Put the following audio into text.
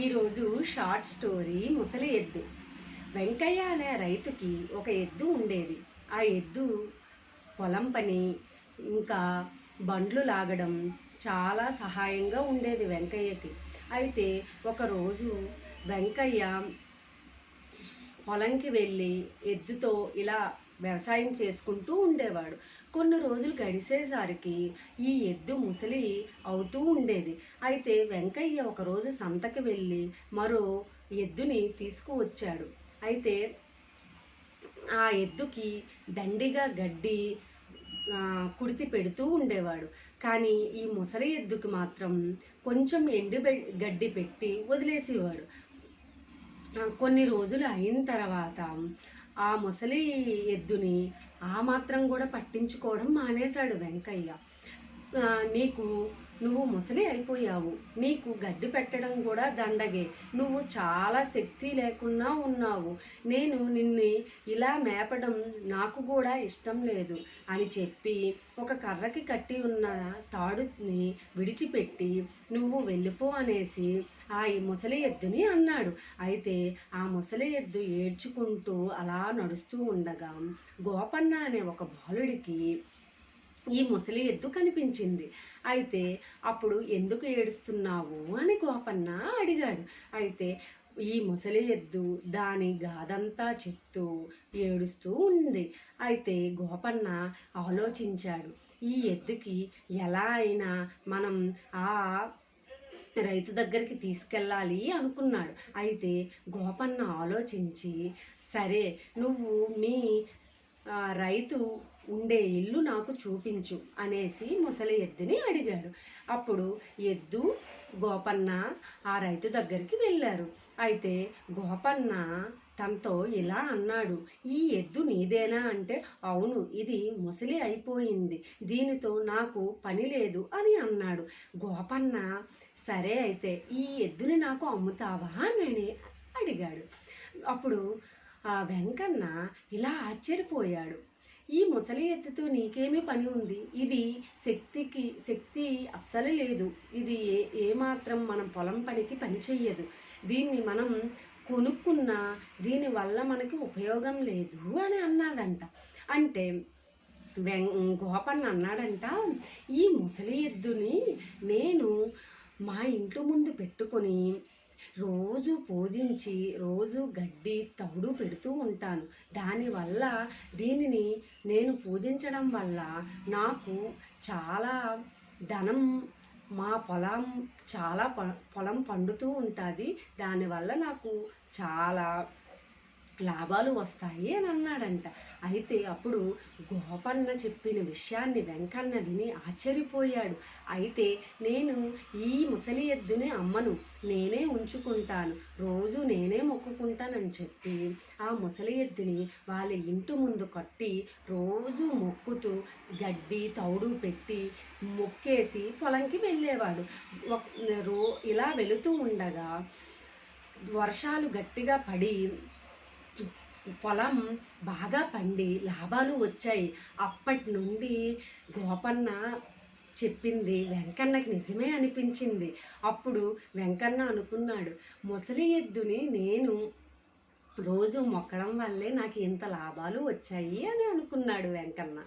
ఈరోజు short story ముసలి ఎద్దు. వెంకయ్య అనే రైతుకి ఒక ఎద్దు ఉండేది. ఆ ఎద్దు పొలం పని ఇంకా బండ్లు లాగడం చాలా సహాయంగా ఉండేది వెంకయ్యకి. అయితే ఒకరోజు వెంకయ్య పొలంకి వెళ్ళి ఎద్దుతో ఇలా వ్యవసాయం చేసుకుంటూ ఉండేవాడు. కొన్ని రోజులు గడిచేసరికి ఈ ఎద్దు ముసలి అవుతూ ఉండేది. అయితే వెంకయ్య ఒకరోజు సంతకి వెళ్ళి మరో ఎద్దుని తీసుకువచ్చాడు. అయితే ఆ ఎద్దుకి దండిగా గడ్డి కుడితి పెడుతూ ఉండేవాడు. కానీ ఈ ముసలి ఎద్దుకి మాత్రం కొంచెం ఎండు గడ్డి పెట్టి వదిలేసేవాడు. కొన్ని రోజులు అయిన తర్వాత ఆ ముసలి ఎద్దుని ఆ మాత్రం కూడా పట్టించుకోవడం మానేశాడు వెంకయ్య. నీకు నువ్వు ముసలి అయిపోయావు. నీకు గడ్డి పెట్టడం కూడా దండగే. నువ్వు చాలా శక్తి లేకుండా ఉన్నావు. నేను నిన్ను ఇలా మేపడం నాకు కూడా ఇష్టం లేదు అని చెప్పి ఒక కర్రకి కట్టి ఉన్న తాడుని విడిచిపెట్టి నువ్వు వెళ్ళిపో అనేసి ఆ ముసలి ఎద్దుని అన్నాడు. అయితే ఆ ముసలి ఎద్దు ఏడ్చుకుంటూ అలా నడుస్తూ ఉండగా గోపన్న అనే ఒక బాలుడికి ఈ ముసలి ఎద్దు కనిపించింది. అయితే అప్పుడు ఎందుకు ఏడుస్తున్నావు? అని గోపన్న అడిగాడు. అయితే ఈ ముసలి ఎద్దు దాని గాదంతా చెప్తూ ఏడుస్తూ ఉంది. అయితే గోపన్న ఆలోచించాడు. ఈ ఎద్దుకి ఎలా అయినా మనం ఆ రైతు దగ్గరికి తీసుకెళ్ళాలి అనుకున్నాడు. అయితే గోపన్న ఆలోచించి సరే నువ్వు మీ రైతు ఉండే ఇల్లు నాకు చూపించు అనేసి ముసలి ఎద్దుని అడిగాడు. అప్పుడు ఎద్దు గోపన్న ఆ రైతు దగ్గరికి వెళ్ళారు. అయితే గోపన్న తనతో ఇలా అన్నాడు ఈ ఎద్దు నీదేనా? అంటే అవును ఇది ముసలి అయిపోయింది. దీనితో నాకు పని లేదు అని అన్నాడు. గోపన్న సరే అయితే ఈ ఎద్దుని నాకు అమ్ముతావా? అని అడిగాడు. అప్పుడు వెంకన్న ఇలా ఆశ్చర్యపోయాడు. ఈ ముసలి ఎత్తుతో నీకేమీ పని ఉంది? ఇది శక్తికి శక్తి అస్సలు లేదు. ఇది ఏ ఏమాత్రం మనం పొలం పనికి పని చెయ్యదు. దీన్ని మనం కొనుక్కున్న దీనివల్ల మనకి ఉపయోగం లేదు అని అన్నాడంట. అంటే వెం గోపన్న అన్నాడంట ఈ ముసలి ఎద్దుని నేను మా ఇంటి ముందు పెట్టుకొని రోజు పూజించి రోజు గడ్డి తవుడు పెడుతూ ఉంటాను. దానివల్ల దీనిని నేను పూజించడం వల్ల నాకు చాలా ధనం మా పొలం చాలా ప- పొలం పండుతూ ఉంటుంది. దానివల్ల నాకు చాలా లాభాలు వస్తాయి అని అన్నాడంట. అయితే అప్పుడు గోపన్న చెప్పిన విషయాన్ని వెంకన్న విని ఆశ్చర్యపోయాడు. అయితే నేను ఈ ముసలి ఎద్దుని అమ్మను నేనే ఉంచుకుంటాను రోజు నేనే మొక్కుకుంటానని చెప్పి ఆ ముసలి ఎద్దుని వాళ్ళ ఇంటి ముందు కట్టి రోజు మొక్కుతూ గడ్డి తౌడు పెట్టి మొక్కేసి పొలంకి వెళ్ళేవాడు. రో ఇలా వెళుతూ ఉండగా వర్షాలు గట్టిగా పడి పొలం బాగా పండి లాభాలు వచ్చాయి. అప్పటి నుండి గోపన్న చెప్పింది వెంకన్నకి నిజమే అనిపించింది. అప్పుడు వెంకన్న అనుకున్నాడు ముసలి ఎద్దుని నేను రోజు మొక్కడం వల్లే నాకు ఇంత లాభాలు వచ్చాయి అని అనుకున్నాడు వెంకన్న.